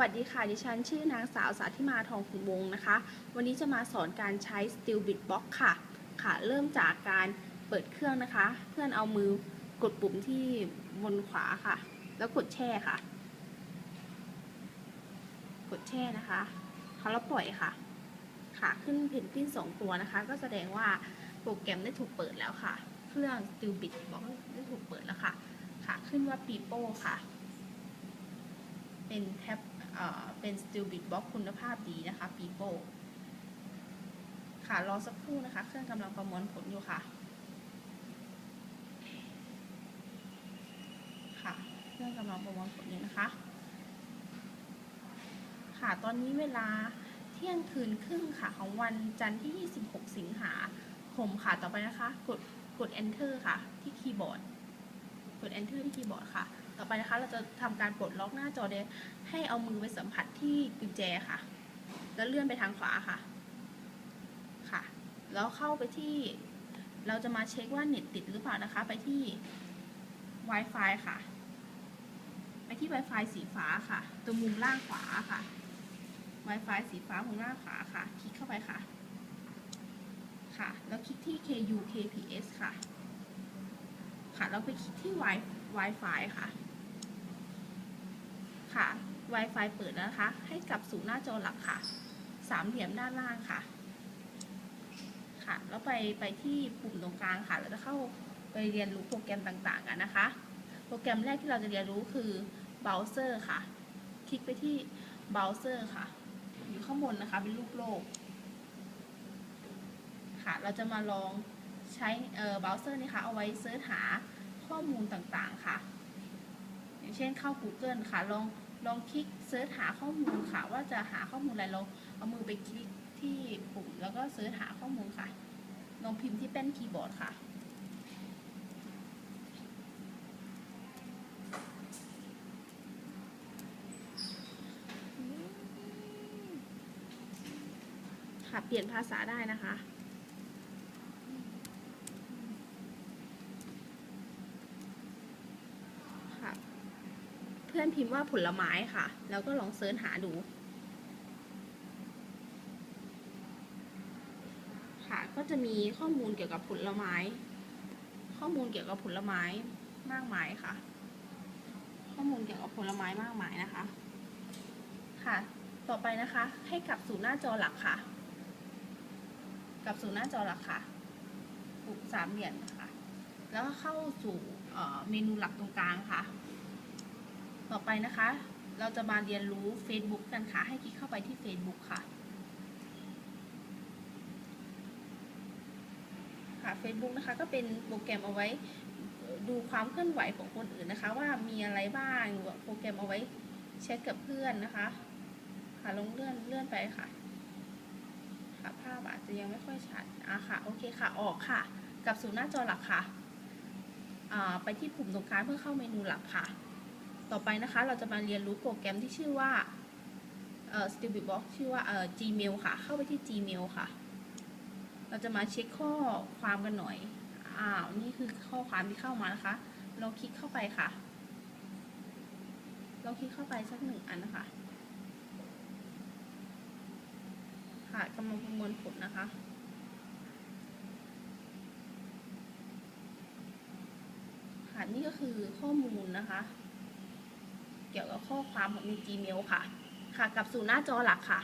วัสดีค่ะ ดิฉันชื่อนางสาวสาธิมาทองขุนวงนะคะ วันนี้จะมาสอนการใช้ Steel Bit Box ค่ะ ค่ะ เริ่มจากการเปิดเครื่องนะคะ เพื่อนเอามือกดปุ่มที่บนขวาค่ะ แล้วกดแช่ค่ะ กดแช่นะคะแล้วปล่อยค่ะ ค่ะ ขึ้นเพนกวินสองตัวนะคะ ก็แสดงว่าโปรแกรมได้ถูกเปิดแล้วค่ะ เครื่อง Steel Bit Box ได้ถูกเปิดแล้วค่ะ ค่ะ ขึ้นว่า Pipo ค่ะ เป็นแท็บ เป็น Steel Bit Box คุณภาพดีนะคะ Pipo ค่ะรอสักครู่นะคะ เครื่องกำลังประมวลผลอยู่ค่ะ ค่ะ เครื่องกำลังประมวลผลอยู่นะคะ ค่ะตอนนี้เวลาเที่ยงคืนครึ่งค่ะของวันจันทร์ที่ 26 สิงหาคมค่ะต่อไปนะคะ กดกด enter ค่ะ ที่คีย์บอร์ด กด enter ที่คีย์บอร์ดค่ะ ต่อไปนะคะ เราจะทำการปลดล็อกหน้าจอเดยให้เอามือไปสัมผัสที่กุญแจค่ะ แล้วเลื่อนไปทางขวาค่ะ ค่ะ แล้วเข้าไปที่เราจะมาเช็คว่าเน็ตติดหรือเปล่านะคะ ไปที่ Wi-Fi ค่ะ ไปที่ Wi-Fi สีฟ้าค่ะ ตรงมุมล่างขวาค่ะ Wi-Fi สีฟ้ามุมล่างขวาค่ะ คลิกเข้าไปค่ะ ค่ะ แล้วคลิกที่ KU KPS ค่ะ ค่ะ แล้วไปคลิกที่ Wi-Fi ค่ะ ค่ะ Wi-Fi เปิดแล้วนะคะ ให้กลับสู่หน้าจอหลักค่ะ สามเหลี่ยมด้านล่างค่ะ ค่ะ แล้วไปไปที่ปุ่มตรงกลางค่ะ เราจะเข้าไปเรียนรู้โปรแกรมต่างๆกันนะคะ โปรแกรมแรกที่เราจะเรียนรู้คือ Browser ค่ะ คลิกไปที่ Browser ค่ะ อยู่ข้างบนนะคะ เป็นรูปโลก ค่ะ เราจะมาลองใช้เอ่อ Browser นี่ค่ะ เอาไว้เสิร์ชหาข้อมูลต่างๆค่ะ อย่างเช่นเข้า Google ค่ะ ลองลองคลิกเสิร์ชหาข้อมูลค่ะ ว่าจะหาข้อมูลอะไรเราเอามือไปคลิกที่ปุ่มแล้วก็เสิร์ชหาข้อมูลค่ะ ลองพิมพ์ที่แป้นคีย์บอร์ดค่ะค่ะเปลี่ยนภาษาได้นะคะ เพื่อนพิมพ์ ว่าผลไม้ค่ะ แล้วก็ลองเซิร์ชหาดูค่ะก็จะมีข้อมูลเกี่ยวกับผลไม้ ข้อมูลเกี่ยวกับผลไม้มากมายค่ะ ข้อมูลเกี่ยวกับผลไม้มากมายนะคะ ค่ะ ต่อไปนะคะ ให้กลับสู่หน้าจอหลักค่ะ กลับสู่หน้าจอหลักค่ะปุ่มสามเหลี่ยมนะคะแล้วก็เข้าสู่เอ่อเมนูหลักตรงกลางค่ะ ต่อไปนะคะ เราจะมาเรียนรู้ Facebook กันค่ะ ให้คลิกเข้าไปที่ Facebook ค่ะ ค่ะ Facebook นะคะก็เป็นโปรแกรมเอาไว้ดูความเคลื่อนไหวของคนอื่นนะคะ ว่ามีอะไรบ้างโปรแกรมเอาไว้แชทกับเพื่อนนะคะ ค่ะลงเลื่อนเลื่อนไปค่ะ ค่ะภาพอาจจะยังไม่ค่อยชัดอะค่ะโอเคค่ะออกค่ะกลับสู่หน้าจอหลักค่ะอ่าไปที่ปุ่มตรงกลางเพื่อเข้าเมนูหลักค่ะ ต่อไปนะคะ เราจะมาเรียนรู้โปรแกรมที่ชื่อว่าเอ่อ Stupid Box ชื่อว่าเอ่อ Gmail ค่ะ เข้าไปที่ Gmail ค่ะ เราจะมาเช็คข้อความกันหน่อย อ้าว นี่คือข้อความที่เข้ามานะคะ เราคลิกเข้าไปค่ะ เราคลิกเข้าไปสักหนึ่งอันนะคะ ค่ะกำลังประมวลผลนะคะค่ะนี่ก็คือข้อมูลนะคะ เกี่ยวกับข้อความของใน Gmail ค่ะ ค่ะกลับสู่หน้าจอหลักค่ะ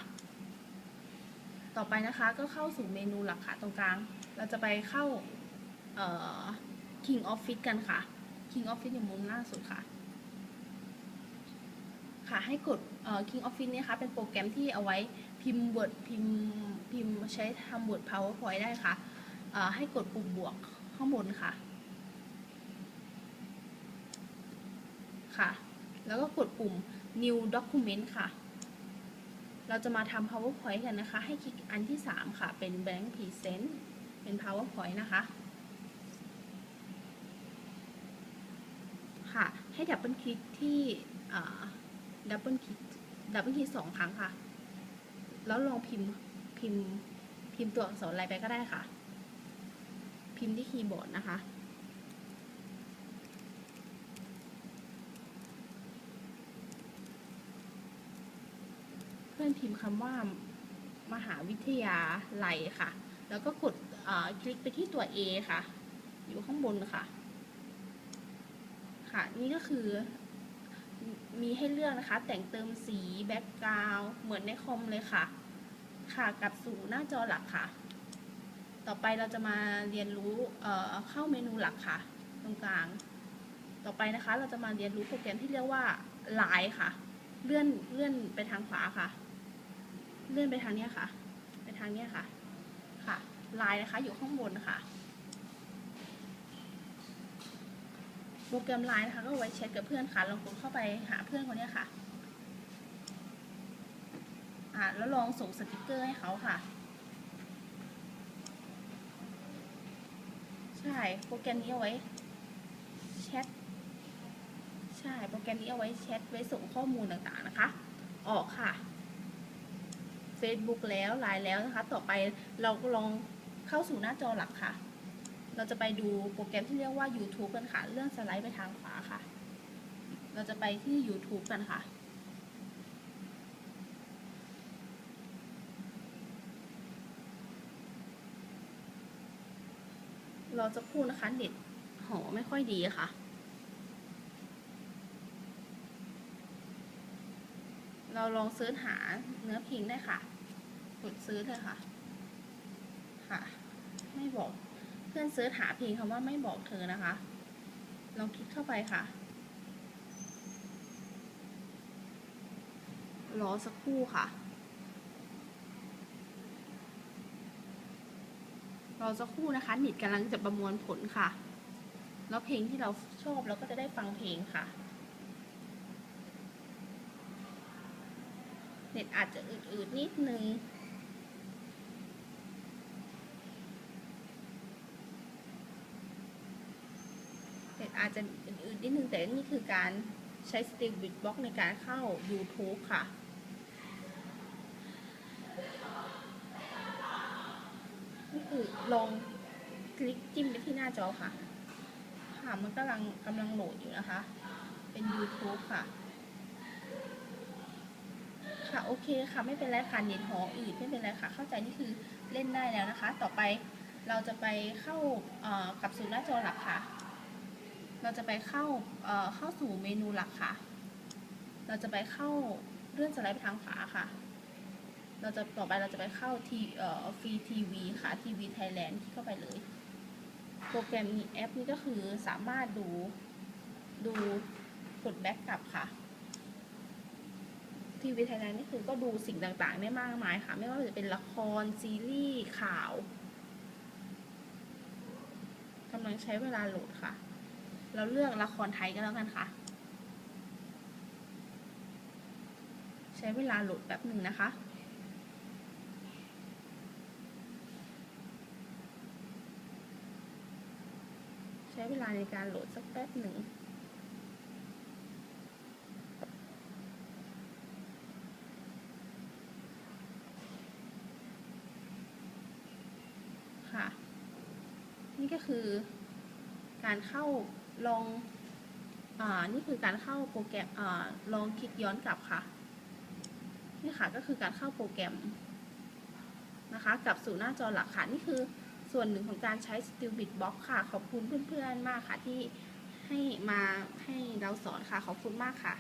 ต่อไปนะคะก็เข้าสู่เมนูหลักค่ะตรงกลาง เราจะไปเข้าเอ่อ King Office กันค่ะ King Office อยู่มุมล่างสุดค่ะ ค่ะให้กดเอ่อ King Office เนี่ยค่ะเป็นโปรแกรมที่เอาไว้พิมพ์ Word พิมพ์พิมพ์ใช้ทำ Word PowerPoint ได้ค่ะเอ่อให้กดปุ่มบวกข้างบนค่ะ ค่ะ แล้วก็กดปุ่ม New Document ค่ะ เราจะมาทำ PowerPoint กันนะคะ ให้คลิกอันที่ 3 ค่ะ เป็น Blank Present เป็น PowerPoint นะคะค่ะ ให้ดับเบิลคลิกที่ดับเบิลคลิกดับเบิลคลิกสองครั้งค่ะ แล้วลองพิมพ์พิมพ์พิมพ์ตัวอักษรอะไรไปก็ได้ค่ะ พิมพ์ที่คีย์บอร์ดนะคะ พื่อนๆพิมพ์คำว่ามหาวิทยาลัยค่ะ แล้วก็กดคลิกไปที่ตัว A ค่ะ อยู่ข้างบนค่ะ ค่ะ นี่ก็คือมีให้เลือกนะคะ แต่งเติมสีแบ็กกราวเหมือนในคอมเลยค่ะ ค่ะกลับสู่หน้าจอหลักค่ะ ต่อไปเราจะมาเรียนรู้เเข้าเมนูหลักค่ะ ตรงกลาง ต่อไปนะคะ เราจะมาเรียนรู้โปรแกรมที่เรียกว่า Line ค่ะ เลื่อนเลื่อนไปทางขวาค่ะ เลื่อนไปทางเนี้ยค่ะ ไปทางเนี้ยค่ะ ค่ะ Line นะคะอยู่ข้างบนค่ะ โปรแกรม Line นะคะก็ไว้แชทกับเพื่อนค่ะ ลองกดเข้าไปหาเพื่อนคนนี้ค่ะ อ่าแล้วลองส่งสติกเกอร์ให้เขาค่ะ ใช่ โปรแกรมนี้เอาไว้แชท ใช่ โปรแกรมนี้เอาไว้แชทไว้ส่งข้อมูลต่างๆนะคะ ออกค่ะ Facebook แล้วไลน์แล้วนะคะ ต่อไปเราก็ลองเข้าสู่หน้าจอหลักค่ะ เราจะไปดูโปรแกรมที่เรียกว่า YouTube กันค่ะ เลื่อนสไลด์ไปทางขวาค่ะ เราจะไปที่ YouTube กันค่ะเราจะพูดนะคะเน็ตหอไม่ค่อยดีค่ะ เราลองเสิร์ชหาเนื้อเพลงได้ค่ะ กดซื้อเลยค่ะ ค่ะ ไม่บอกเพื่อนเสิร์ชหาเพลงคำว่าไม่บอกเธอนะคะ ลองคลิกเข้าไปค่ะ รอสักครู่ค่ะ รอสักครู่นะคะน็ตกำลังจะประมวลผลค่ะ แล้วเพลงที่เราชอบเราก็จะได้ฟังเพลงค่ะ เน็ตอาจจะอืดๆนิดนึงเน็ตอาจจะอืดๆนิดนึงแต่นี่คือการใช้สติ๊กบิ t บ็อกในการเข้า YouTube ค่ะนี่คือลองคลิกจิ้มไปที่หน้าจอค่ะ ค่ะมันกำลังกำลังโหลดอยู่นะคะ เป็น YouTube ค่ะ ค่ะโอเคค่ะไม่เป็นไรค่ะเน็ตหออืดไม่เป็นไรค่ะ เข้าใจนี่คือเล่นได้แล้วนะคะ ต่อไปเราจะไปเข้ากับสู่หน้าจอหลักค่ะ เราจะไปเข้าเอ่อเข้าสู่เมนูหลักค่ะ เราจะไปเข้าเลื่อนสไลด์ไปทางขวาค่ะ เราจะต่อไปเราจะไปเข้าทีเอ่อฟรีทีวีค่ะทีวีไทยแลนด์ที่เข้าไปเลย โปรแกรมนี้แอปนี้ก็คือสามารถดูดูกดแบ็กกลับค่ะ ทีวีไทยแลนด์นี่คือก็ดูสิ่งต่างๆได้มากมายค่ะ ไม่ว่าจะเป็นละครซีรีส์ข่าวกำลังใช้เวลาโหลดค่ะ เราเลือกละครไทยก็แล้วกันค่ะ ใช้เวลาโหลดแป๊บหนึ่งนะคะใช้เวลาในการโหลดสักแป๊บหนึ่ง ค่ะ นี่ ก็คือ การเข้าลองอ่านี่คือการเข้าโปรแกรมอ่าลองคลิกย้อนกลับค่ะ นี่ค่ะก็คือการเข้าโปรแกรมนะคะกลับสู่หน้าจอหลักค่ะ นี่คือส่วนหนึ่งของการใช้ Stupid Box ค่ะ ขอบคุณเพื่อนๆมากค่ะที่ให้มาให้เราสอนค่ะ ขอบคุณมากค่ะ